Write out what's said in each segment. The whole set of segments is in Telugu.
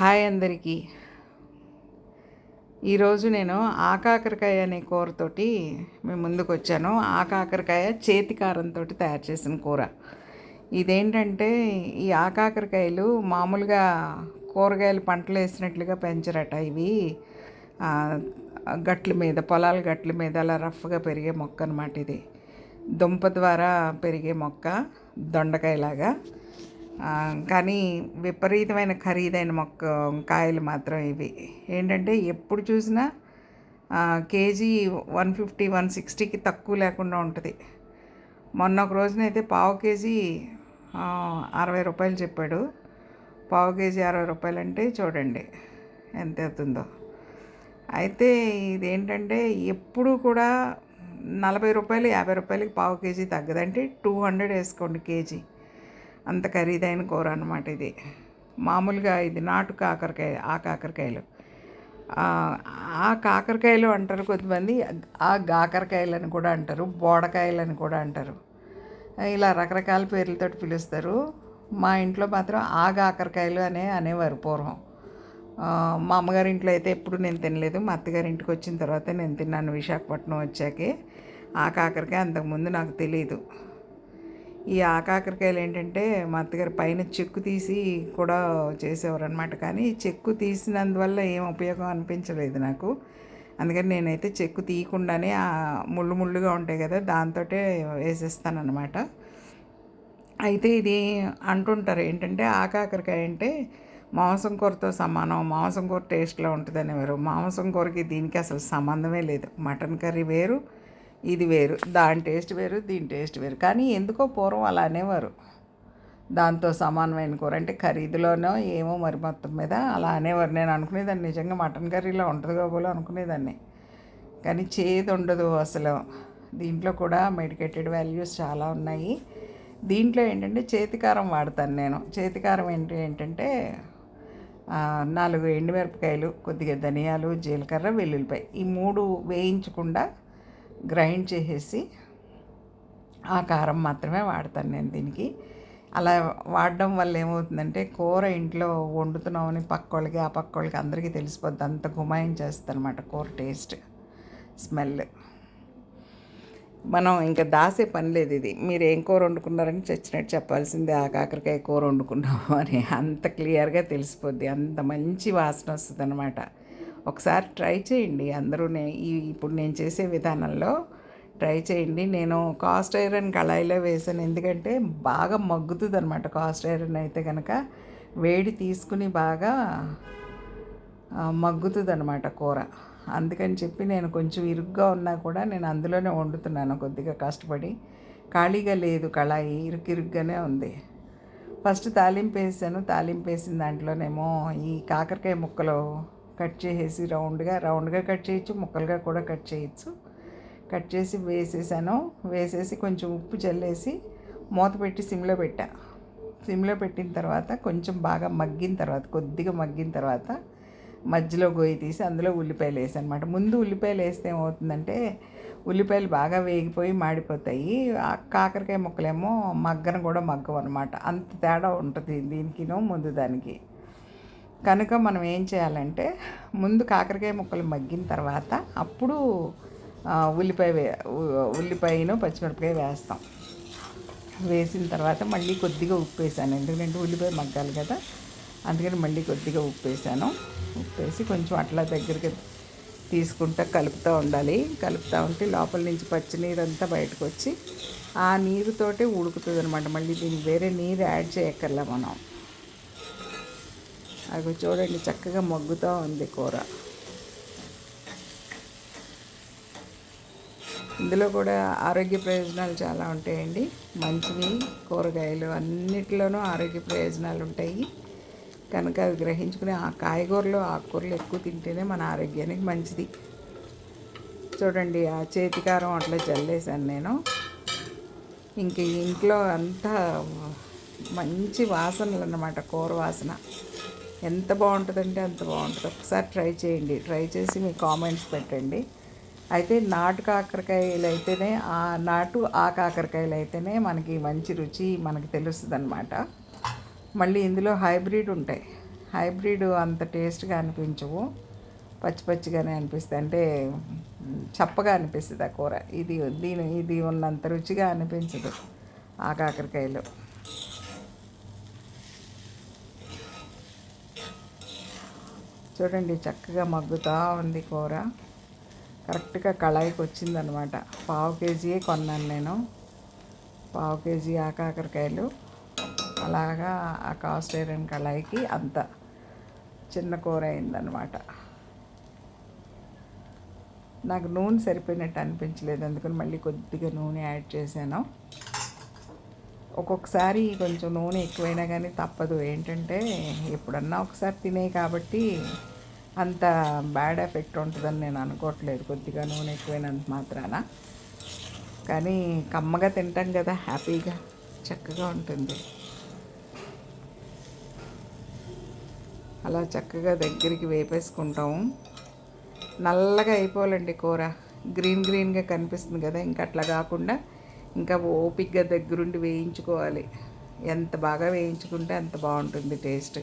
హాయ్ అందరికీ. ఈరోజు నేను ఆకాకరకాయ అనే కూరతోటి మేము ముందుకు వచ్చాను ఆకాకరకాయ చేతి కారంతో తయారు చేసిన కూర. ఇదేంటంటే ఈ ఆకాకరకాయలు మామూలుగా కూరగాయలు పంటలు వేసినట్లుగా పెంచరట. ఇవి గట్ల మీద పొలాల గట్ల మీద అలా రఫ్గా పెరిగే మొక్క అనమాట ఇది. దుంప ద్వారా పెరిగే మొక్క దొండకాయలాగా. కానీ విపరీతమైన ఖరీదైన మొక్క కాయలు మాత్రం ఇవి. ఏంటంటే ఎప్పుడు చూసినా కేజీ వన్ ఫిఫ్టీ వన్ సిక్స్టీకి తక్కువ లేకుండా ఉంటుంది. మొన్న ఒక రోజునైతే పావు కేజీ అరవై రూపాయలు చెప్పాడు. పావు కేజీ అరవై రూపాయలు అంటే చూడండి ఎంత అవుతుందో. అయితే ఇదేంటంటే ఎప్పుడు కూడా నలభై రూపాయలు యాభై రూపాయలకి పావు కేజీ తగ్గదంటే టూ హండ్రెడ్ వేసుకోండి కేజీ. అంత ఖరీదైన కూర అనమాట ఇది. మామూలుగా ఇది నాటు కాకరకాయ ఆ కాకరకాయలు. ఆ కాకరకాయలు అంటారు కొంతమంది ఆ గాకరకాయలు అని కూడా అంటారు బోడకాయలు అని కూడా అంటారు. ఇలా రకరకాల పేర్లతో పిలుస్తారు. మా ఇంట్లో మాత్రం ఆ కాకరకాయలు అనే అనేవారు పూర్వం. మా అమ్మగారి ఇంట్లో అయితే ఎప్పుడు నేను తినలేదు. మా అత్తగారి ఇంటికి వచ్చిన తర్వాత నేను తిన్నాను విశాఖపట్నం వచ్చాకే. ఆ కాకరకాయ అంతకుముందు నాకు తెలియదు ఈ ఆకాకరకాయలు ఏంటంటే మా అత్తగారు పైన చెక్కు తీసి కూడా చేసేవారు అనమాట కానీ చెక్కు తీసినందువల్ల ఏం ఉపయోగం అనిపించలేదు నాకు. అందుకని నేనైతే చెక్కు తీయకుండానే ఆ ముళ్ళు ముళ్ళుగా ఉంటాయి కదా దాంతో వేసేస్తానమాట అయితే ఇది అంటుంటారు ఏంటంటే ఆకాకరకాయ అంటే మాంసం కూరతో సమానం మాంసం కూర టేస్ట్లో ఉంటుంది అనేవారు మాంసం కూరకి దీనికి అసలు సంబంధమే లేదు. మటన్ కర్రీ వేరు ఇది వేరు దాని టేస్ట్ వేరు దీని టేస్ట్ వేరు. కానీ ఎందుకో పూర్వం అలా అనేవారు. దాంతో సమానమైన కూర. అంటే ఖరీదులోనో ఏమో మరి మొత్తం మీద అలా అనేవారు. నేను అనుకునేదాన్ని నిజంగా మటన్ కర్రీలో ఉంటుంది కాబోలు అనుకునేదాన్ని. కానీ చేదు ఉండదు అసలు. దీంట్లో కూడా మెడికేటెడ్ వాల్యూస్ చాలా ఉన్నాయి. దీంట్లో ఏంటంటే చేతికారం వాడతాను నేను. చేతికారం ఏంటి ఏంటంటే నాలుగు ఎండుమిరపకాయలు కొద్దిగా ధనియాలు జీలకర్ర వెల్లుల్లిపాయ. ఈ మూడు వేయించకుండా గ్రైండ్ చేసేసి ఆ కారం మాత్రమే వాడతాను నేను దీనికి. అలా వాడడం వల్ల ఏమవుతుందంటే కూర ఇంట్లో వండుతున్నామని పక్క వాళ్ళకి ఆ పక్క వాళ్ళకి అందరికీ తెలిసిపోద్ది. అంత గుమాయం చేస్తుంది అనమాట కూర టేస్ట్ స్మెల్. మనం ఇంకా దాసే పని లేదు ఇది. మీరు ఏం కూర వండుకున్నారని చచ్చినట్టు చెప్పాల్సిందే ఆ కాకరకాయ కూర వండుకున్నాము అని అంత క్లియర్గా తెలిసిపోద్ది. అంత మంచి వాసన వస్తుంది అనమాట ఒకసారి ట్రై చేయండి. అందరూ నే- ఈ ఇప్పుడు నేను చేసే విధానంలో ట్రై చేయండి. నేను కాస్ట్ ఐరన్ కళాయిలో వేసాను. ఎందుకంటే బాగా మగ్గుతుంది అనమాట కాస్ట్ ఐరన్ అయితే కనుక వేడి తీసుకుని బాగా మగ్గుతుంది అనమాట కూర. అందుకని చెప్పి నేను కొంచెం ఇరుగ్గా ఉన్నా కూడా నేను అందులోనే వండుతున్నాను కొద్దిగా కష్టపడి. ఖాళీగా లేదు కళాయి ఇరుకిరుగ్గానే ఉంది. ఫస్ట్ తాలింపు వేసాను. తాలింపు వేసిన దాంట్లోనేమో ఈ కాకరకాయ ముక్కలు కట్ చేసేసి రౌండ్గా రౌండ్గా కట్ చేయొచ్చు ముక్కలుగా కూడా కట్ చేయొచ్చు. కట్ చేసి వేసేసాను. వేసేసి కొంచెం ఉప్పు చల్లేసి మూత పెట్టి సిమ్లో పెట్టా. సిమ్లో పెట్టిన తర్వాత కొంచెం బాగా మగ్గిన తర్వాత కొద్దిగా మగ్గిన తర్వాత మధ్యలో గోయి తీసి అందులో ఉల్లిపాయలు వేసానమాట. అనమాట ముందు ఉల్లిపాయలు వేస్తే ఏమవుతుందంటే ఉల్లిపాయలు బాగా వేగిపోయి మాడిపోతాయి. ఆ కాకరకాయ ముక్కలేమో మగ్గన కూడా మగ్గవు అనమాట అంత తేడా ఉంటుంది దీనికినో ముందు దానికి. కనుక మనం ఏం చేయాలంటే ముందు కాకరకాయ ముక్కలు మగ్గిన తర్వాత అప్పుడు ఉల్లిపాయ వే ఉల్లిపాయను పచ్చిమిరపకాయ వేస్తాం. వేసిన తర్వాత మళ్ళీ కొద్దిగా ఉప్పు వేసాను. ఎందుకంటే ఉల్లిపాయ మగ్గాలి కదా. అందుకని మళ్ళీ కొద్దిగా ఉప్పు వేసాను. ఉప్పు వేసి కొంచెం అట్లా దగ్గరికి తీసుకుంటా కలుపుతూ ఉండాలి. కలుపుతూ ఉంటే లోపల నుంచి పచ్చి నీరు అంతా బయటకు వచ్చి ఆ నీరుతోటే ఉడుకుతుంది అనమాట మళ్ళీ దీనికి వేరే నీరు యాడ్ చేయక్కర్లే మనం. అవి చూడండి చక్కగా మగ్గుతూ ఉంది కూర. ఇందులో కూడా ఆరోగ్య ప్రయోజనాలు చాలా ఉంటాయండి. మంచివి కూరగాయలు అన్నిటిలోనూ ఆరోగ్య ప్రయోజనాలు ఉంటాయి. కనుక అవి గ్రహించుకుని ఆ కాయగూరలు ఆకుకూరలు ఎక్కువ తింటేనే మన ఆరోగ్యానికి మంచిది. చూడండి ఆ చేతికారం అట్లా చల్లేసాను నేను. ఇంక ఇంట్లో అంతా మంచి వాసనలు అన్నమాట కూర వాసన. ఎంత బాగుంటుందంటే అంత బాగుంటుంది. ఒకసారి ట్రై చేయండి. ట్రై చేసి మీ కామెంట్స్ పెట్టండి. అయితే నాటు కాకరకాయలు అయితేనే ఆ నాటు ఆ కాకరకాయలు అయితేనే మనకి మంచి రుచి మనకి తెలుస్తుంది అనమాట మళ్ళీ ఇందులో హైబ్రిడ్ ఉంటాయి. హైబ్రిడ్ అంత టేస్ట్గా అనిపించవు. పచ్చి పచ్చిగానే అనిపిస్తుంది అంటే చప్పగా అనిపిస్తుంది ఆ కూర. ఇది దీని ఇది ఉన్నంత రుచిగా అనిపించదు ఆ కాకరకాయలు. చూడండి చక్కగా మగ్గుతూ ఉంది కూర. కరెక్ట్గా కళాయికి వచ్చిందనమాట. పావు కేజీయే కొన్నాను నేను. పావు కేజీ ఆ కాకరకాయలు అలాగా ఆ కాస్ట్ ఐరన్ కళాయికి అంత చిన్న కూర అయిందనమాట. నాకు నూనె సరిపోయినట్టు అనిపించలేదు అందుకని మళ్ళీ కొద్దిగా నూనె యాడ్ చేశాను. ఒక్కొక్కసారి కొంచెం నూనె ఎక్కువైనా కానీ తప్పదు. ఏంటంటే ఎప్పుడన్నా ఒకసారి తినే కాబట్టి అంత బ్యాడ్ ఎఫెక్ట్ ఉంటుందని నేను అనుకోవట్లేదు. కొద్దిగా నూనె ఎక్కువైనంత మాత్రాన. కానీ కమ్మగా తింటాం కదా హ్యాపీగా చక్కగా ఉంటుంది. అలా చక్కగా దగ్గరికి వేపేసుకుంటాము నల్లగా అయిపోవాలండి కూర. గ్రీన్ గ్రీన్గా కనిపిస్తుంది కదా ఇంకా అట్లా కాకుండా ఇంకా ఓపిక్గా దగ్గరుండి వేయించుకోవాలి. ఎంత బాగా వేయించుకుంటే అంత బాగుంటుంది టేస్ట్.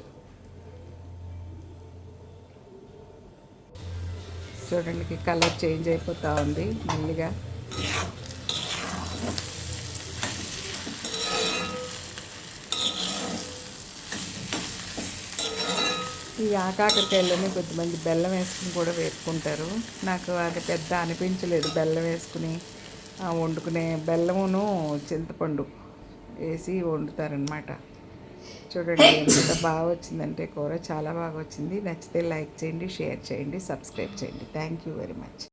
చూడండి కలర్ చేంజ్ అయిపోతూ ఉంది మెల్లిగా. ఈ ఆకాకరకాయలని కొద్దిమంది బెల్లం వేసుకుని కూడా వేపుకుంటారు. నాకు అది పెద్ద అనిపించలేదు బెల్లం వేసుకుని. వండుకునే బెల్లమును చింతపండు వేసి వండుతారనమాట చూడండి ఎంత బాగా వచ్చిందంటే కూర చాలా బాగా వచ్చింది. నచ్చితే లైక్ చేయండి షేర్ చేయండి సబ్స్క్రైబ్ చేయండి. Thank you very much.